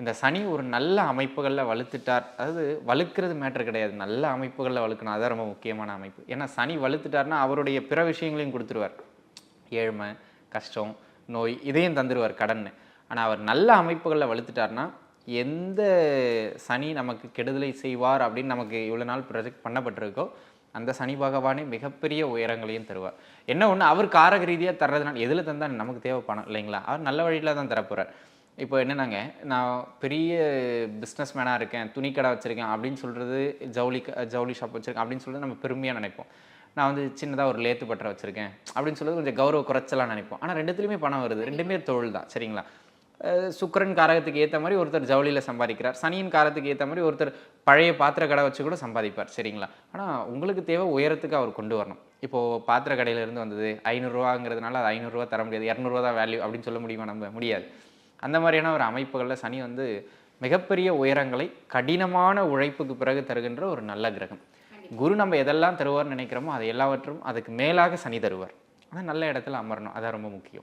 இந்த சனி ஒரு நல்ல அமைப்புகளில் வலுத்துட்டார். அதாவது வலுக்கிறது மேட்ரு கிடையாது. நல்ல அமைப்புகளில் வலுக்கணும். அதுதான் ரொம்ப முக்கியமான அமைப்பு. ஏன்னா சனி வலுத்துட்டார்னா அவருடைய பிற விஷயங்களையும் கொடுத்துருவார். ஏழ்மை கஷ்டம் நோய் இதையும் தந்துடுவார் கடன்னு. ஆனால் அவர் நல்ல அமைப்புகளில் வலுத்துட்டார்னா எந்த சனி நமக்கு கெடுதலை செய்வார் அப்படின்னு நமக்கு இவ்வளோ நாள் ப்ரொஜெக்ட் பண்ணப்பட்டிருக்கோ அந்த சனி பகவானே மிகப்பெரிய உயரங்களையும் தருவார். என்ன ஒன்று அவர் காரக ரீதியாக தர்றதுனால எதில் தந்தால் நமக்கு தேவை பணம் இல்லைங்களா? அவர் நல்ல வழியில் தான் தரப்போகிறார் இப்போ என்னென்னாங்க நான் பெரிய பிஸ்னஸ் மேனாக இருக்கேன் துணி கடை வச்சுருக்கேன் அப்படின்னு சொல்கிறது ஜவுளி க- ஜவுளி ஷாப் வச்சுருக்கேன் அப்படின்னு சொல்லிட்டு நம்ம பெருமையாக நினைப்போம். நான் வந்து சின்னதாக ஒரு லேத்து பட்டரை வச்சுருக்கேன் அப்படின்னு சொல்லுறது கொஞ்சம் கௌரவ குறைச்சலாக நினைப்போம். ஆனால் ரெண்டுத்துலையுமே பணம் வருது. ரெண்டுமே தொழில் தான் சரிங்களா? சுக்கரன் காரகத்துக்கு ஏற்ற மாதிரி ஒருத்தர் ஜவுளியில் சம்பாதிக்கிறார். சனியின் காரத்துக்கு ஏற்ற மாதிரி ஒருத்தர் பழைய பாத்திர கடை வச்சு கூட சம்பாதிப்பார் சரிங்களா? ஆனால் உங்களுக்கு தேவை உயரத்துக்கு அவர் கொண்டு வரணும். இப்போது பாத்திர கடையிலேருந்து வந்தது ஐநூறுரூவாங்கிறதுனால அது ஐநூறுரூவா தர முடியாது இரநூறுவா தான் வேல்யூ அப்படின்னு சொல்ல முடியுமா நம்ம? முடியாது. அந்த மாதிரியான ஒரு அமைப்புகளில் சனி வந்து மிகப்பெரிய உயரங்களை கடினமான உழைப்புக்கு பிறகு தருகின்ற ஒரு நல்ல கிரகம். குரு நம்ம எதெல்லாம் தருவார்னு நினைக்கிறோமோ அது எல்லாவற்றும் அதுக்கு மேலாக சனி தருவார். ஆனால் நல்ல இடத்துல அமரணும். அதான் ரொம்ப முக்கியம்.